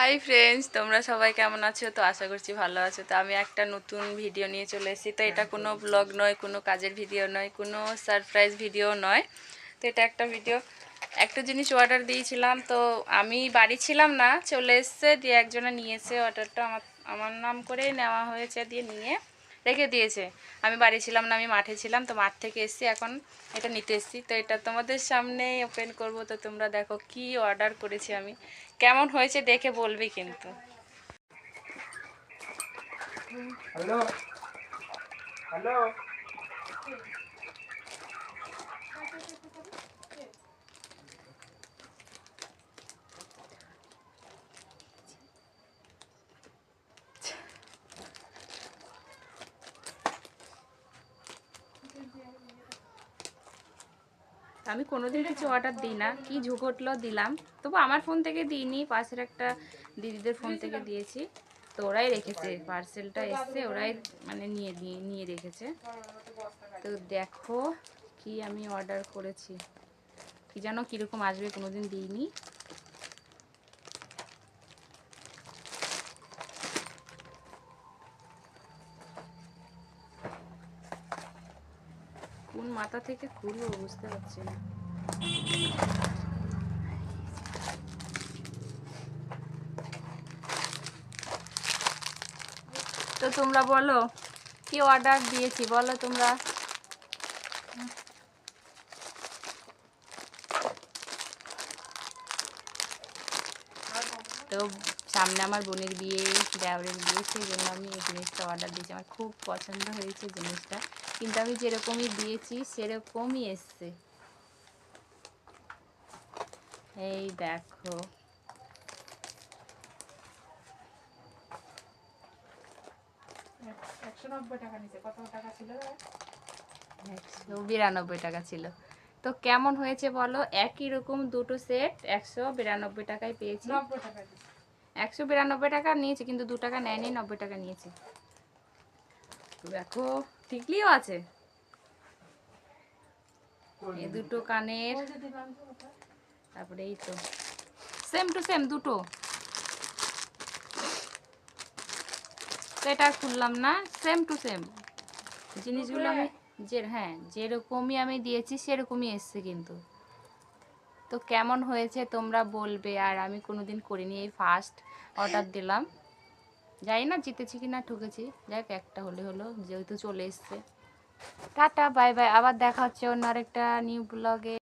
Hi friends তোমরা সবাই কেমন আছো? তো আশা করছি ভালো আছো। তো আমি একটা নতুন ভিডিও নিয়ে চলে এসেছি। তো এটা কোনো ব্লগ নয় কোনো কাজের ভিডিও নয় কোনো সারপ্রাইজ ভিডিও নয়। তো এটা একটা ভিডিও একটা জিনিস অর্ডার দিয়েছিলাম। তো আমি বাড়ি ছিলাম না চলে এসছে দিয়ে একজনে নিয়েছে অর্ডারটা আমার আমার নাম করেই নেওয়া হয়েছে দিয়ে নিয়ে। রেখে দিয়েছে। আমি বাড়ি ছিলাম না, আমি মাঠে ছিলাম, তো মাঠ থেকে এসছি এখন এটা নিতে এসছি। তো এটা তোমাদের সামনেই ওপেন করব, তো তোমরা দেখো কি অর্ডার করেছি আমি। কেমন হয়েছে দেখে বলবি কিন্তু। হ্যালো হ্যালো আমি কোনোদিন কিছু অর্ডার দিই না। কি ঝুঁকটলো দিলাম। তবু আমার ফোন থেকে দিইনি, পাশের একটা দিদিদের ফোন থেকে দিয়েছি। তো ওরাই রেখেছে পার্সেলটা এসছে, ওরাই মানে নিয়ে নিয়ে রেখেছে। তো দেখো কি আমি অর্ডার করেছি। কি যেন কীরকম আসবে কোনোদিন দিইনি। কোন মাথা থেকে খুলবো বুঝতে পারছি না। তো তোমরা বলো, কি অর্ডার দিয়েছি? বলো তোমরা। তো সামনে আমার বোনের বিয়ে দেওরের বিয়ে সেই জন্য আমি এই জিনিসটা অর্ডার দিয়েছি। আমার খুব পছন্দ হয়েছে জিনিসটা। কিন্তু আমি যেরকমই দিয়েছি সেরকমই এসছে। এই দেখো। একশো বিরানব্বই টাকা ছিল। তো কেমন হয়েছে বলো? একই রকম দুটো সেট একশো বিরানব্বই টাকায় পেয়েছি। নব্বই টাকা দিচ্ছে একশো বিরানব্বই টাকা নিয়েছি, কিন্তু দু টাকা নেয়নি, নব্বই টাকা নিয়েছি। তো দেখো ঠিকলিও আছে। এই দুটো কানের, তারপরে এই তো। সেম টু সেম দুটো। এটা খুললাম না সেম টু সেম জিনিসগুলো আমি যে হ্যাঁ যেরকমই আমি দিয়েছি, সেরকমই এসছে কিন্তু। তো কেমন হয়েছে তোমরা বলবে? আর আমি কোনো দিন করিনি, এই ফার্স্ট অর্ডার দিলাম। যাই না জিতেছি কি না ঠকেছি। যাই একটা হলে হলো, যেহেতু চলে এসছে। টাটা বাই বাই আবার দেখা হচ্ছে অন্য আরেকটা নিউ ব্লগে